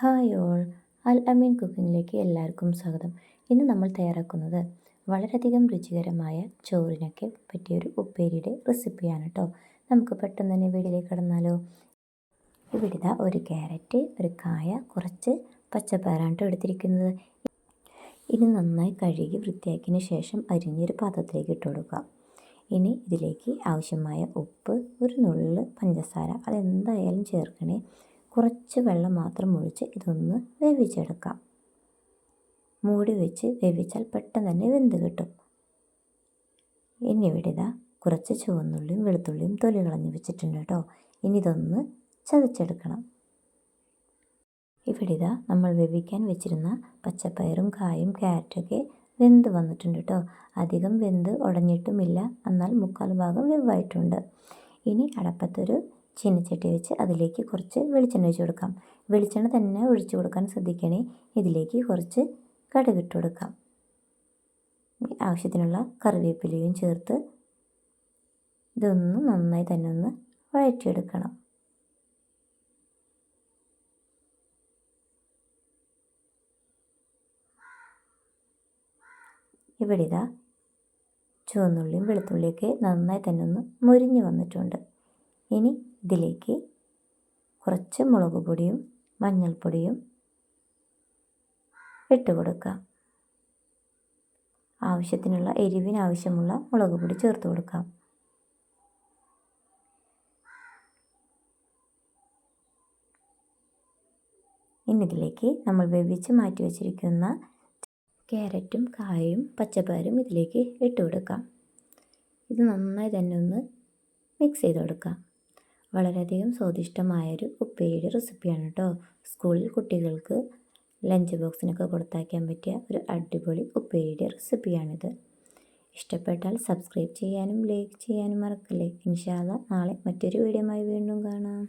Hi all അൽ അമീൻ കുക്കിങ്ങിലേക്ക് എല്ലാവർക്കും സ്വാഗതം. ഇന്ന് നമ്മൾ തയ്യാറാക്കുന്നത് വളരെയധികം രുചികരമായ ചോറിനൊക്കെ പറ്റിയൊരു ഉപ്പേരിയുടെ റെസിപ്പിയാണ് കേട്ടോ നമുക്ക് പെട്ടെന്ന് തന്നെ വീട്ടിലേക്ക് കടന്നാലോ? ഇവിടെ ഒരു ക്യാരറ്റ് ഒരു കായ കുറച്ച് പച്ചപ്പയറാണ് കേട്ടോ എടുത്തിരിക്കുന്നത്. ഇനി നന്നായി കഴുകി വൃത്തിയാക്കിയതിന് ശേഷം അരിഞ്ഞൊരു പാത്രത്തിലേക്ക് ഇട്ട് കൊടുക്കുക ഇനി ഇതിലേക്ക് ആവശ്യമായ ഉപ്പ് ഒരു നുള്ളു പഞ്ചസാര അതെന്തായാലും ചേർക്കണേ. കുറച്ച് വെള്ളം മാത്രം ഒഴിച്ച് ഇതൊന്ന് വേവിച്ചെടുക്കാം. മൂടി വെച്ച് വേവിച്ചാൽ പെട്ടെന്ന് തന്നെ വെന്ത് കിട്ടും. ഇനി ഇവിടെ ഇതാ കുറച്ച് ചുവന്നുള്ളിയും വെളുത്തുള്ളിയും തൊലി കളഞ്ഞ് വെച്ചിട്ടുണ്ട് കേട്ടോ. ഇനി ഇതൊന്ന് ചതച്ചെടുക്കണം. ഇവിടെ ഇതാ നമ്മൾ വേവിക്കാൻ വെച്ചിരുന്ന പച്ചപ്പയറും കായും ക്യാരറ്റൊക്കെ വെന്ത് വന്നിട്ടുണ്ട് കേട്ടോ. അധികം വെന്ത് ഉടഞ്ഞിട്ടുമില്ല എന്നാൽ മുക്കാൽ ഭാഗം വെവായിട്ടുണ്ട് ഇനി അടപ്പത്തൊരു ചീനച്ചട്ടി വെച്ച് അതിലേക്ക് കുറച്ച് വെളിച്ചെണ്ണ ഒഴിച്ച് കൊടുക്കാം. വെളിച്ചെണ്ണ തന്നെ ഒഴിച്ചു കൊടുക്കാൻ ശ്രദ്ധിക്കണേ. ഇതിലേക്ക് കുറച്ച് കടുകിട്ട് കൊടുക്കാം. ആവശ്യത്തിനുള്ള കറിവേപ്പിലയും ചേർത്ത് ഇതൊന്ന് നന്നായി തന്നെ ഒന്ന് വഴറ്റിയെടുക്കണം. ഇവിടെ ഇതാ ചുവന്നുള്ളിയും വെളുത്തുള്ളിയൊക്കെ നന്നായി തന്നെ ഒന്ന് മുരിഞ്ഞു വന്നിട്ടുണ്ട്. ഇനി ഇതിലേക്ക് കുറച്ച് മുളക് പൊടിയും മഞ്ഞൾപ്പൊടിയും ഇട്ട് കൊടുക്കുക. ആവശ്യത്തിനുള്ള എരിവിന് ആവശ്യമുള്ള മുളക് പൊടി ചേർത്ത് കൊടുക്കാം ഇനി ഇതിലേക്ക് നമ്മൾ വേവിച്ച് മാറ്റി വച്ചിരിക്കുന്ന ക്യാരറ്റും കായയും പച്ചപ്പയറും ഇതിലേക്ക് ഇട്ട് കൊടുക്കാം. ഇത് നന്നായി തന്നെ ഒന്ന് മിക്സ് ചെയ്ത് കൊടുക്കാം. വളരെയധികം സ്വാദിഷ്ടമായൊരു ഉപ്പേരിയുടെ റെസിപ്പിയാണ് കേട്ടോ സ്കൂളിൽ കുട്ടികൾക്ക് ലഞ്ച് ബോക്സിനൊക്കെ കൊടുത്തയക്കാൻ പറ്റിയ ഒരു അടിപൊളി ഉപ്പേരിയുടെ റെസിപ്പിയാണിത് ഇഷ്ടപ്പെട്ടാൽ സബ്സ്ക്രൈബ് ചെയ്യാനും ലൈക്ക് ചെയ്യാനും മറക്കല്ലേ. ഇൻഷാല്ല നാളെ മറ്റൊരു വീഡിയോയുമായി വീണ്ടും കാണാം.